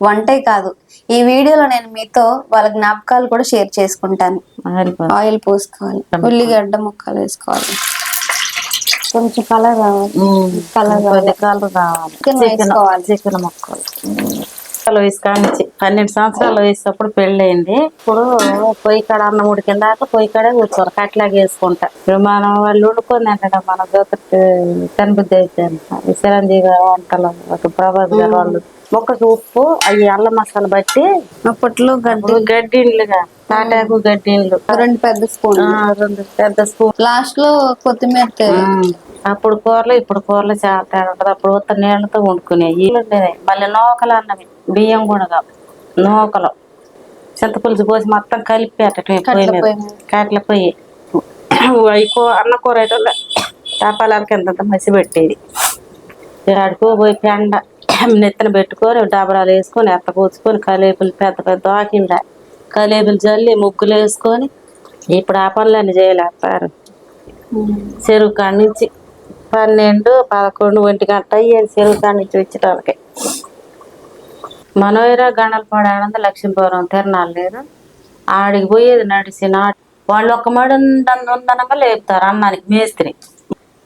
వంటే కాదు. ఈ వీడియోలో నేను మీతో వాళ్ళ జ్ఞాపకాలు కూడా షేర్ చేసుకుంటాను. ఆయిల్ పోసుకోవాలి. ఉల్లిగడ్డ ముక్కలు వేసుకోవాలి. కొంచెం కలర్ రావాలి. కలర్ రావాలి. చికెన్ చికెన్ వేసుకోవాలి. చికెన్ ముక్కలు. ముక్కలు వయసు పన్నెండు సంవత్సరాల వయసు అప్పుడు పెళ్ళయింది. ఇప్పుడు పొయ్యి కాడ అన్నం ఉడికిన దాకా పొయ్యి కాడే కూర్చోరు కట్లాగా వేసుకుంటా. ఇప్పుడు మనం వాళ్ళు వండుకొని తింటాం మన దోకటి కనిబుద్ధి అయితే చిరంజీవి వంటలు ఒక ప్రభాస్ గారు వాళ్ళు ముక్కకి ఉప్పు అవి అల్లం మసాలా బట్టి అప్పట్లో గడ్డి గడ్డిండ్లుగా తాటాకు గడ్డిండ్లు రెండు పెద్ద స్పూన్ రెండు పెద్ద స్పూన్. లాస్ట్లో కొత్తిమీర అప్పుడు కూరలు ఇప్పుడు కూరలు చాలా తేడా ఉంటది. అప్పుడు ఉత్త నీళ్ళతో వండుకునేవి ఉండేది మళ్ళీ నూకలు అన్నవి. బియ్యం కూడా నూకలు. చింతపులుసు పోసి మొత్తం కలిపి మీద. కట్ల పొయ్యి అవి అన్న కూర అయితే తపాలాలకి ఎంత మసి పెట్టేది. ఆడుకో పోయి పెండ. నెత్తన పెట్టుకొని డబరాలు వేసుకొని ఎత్త కూర్చుకొని కలేపులు పెద్ద పెద్ద ఆకిండ. కలేపులు జల్లి ముగ్గులు వేసుకొని ఇప్పుడు ఆ పనులన్నీ చేయలేస్తారు చెరువు కాడ నుంచి పన్నెండు పదకొండు ఒంటి గంట అయ్యేది చెరువు కాడ నుంచి వచ్చేటాలకి మనోహర గండలపాడు ఆనంద లక్ష్మీపురం తిరణాలు లేదు. ఆడికి పోయేది నడిచి నాటి వాళ్ళు ఒక మడి ఉందని ఉందనగా లేపుతారు అన్నానికి మేస్త్రి.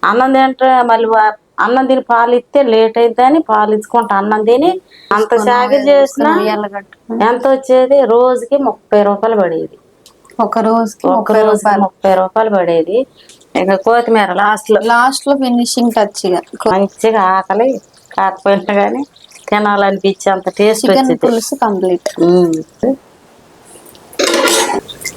అన్నం తింటే మళ్ళీ అన్నం తిని పాలు ఇస్తే లేట్ అయిద్దని పాలు ఇచ్చుకుంటా అన్నం తిని అంత సాగి చేసిన ఎంత వచ్చేది? రోజుకి ముప్పై రూపాయలు పడేది. ఒక రోజుకి ఒక రూపాయలు. ముప్పై రూపాయలు పడేది. ఇంకా కొత్తిమీర లాస్ట్లో. లాస్ట్లో ఫినిషింగ్ టచ్ మంచిగా ఆకలి కాకపోయినా కానీ తినాలనిపించే అంత టేస్ట్ పులుసు కంప్లీట్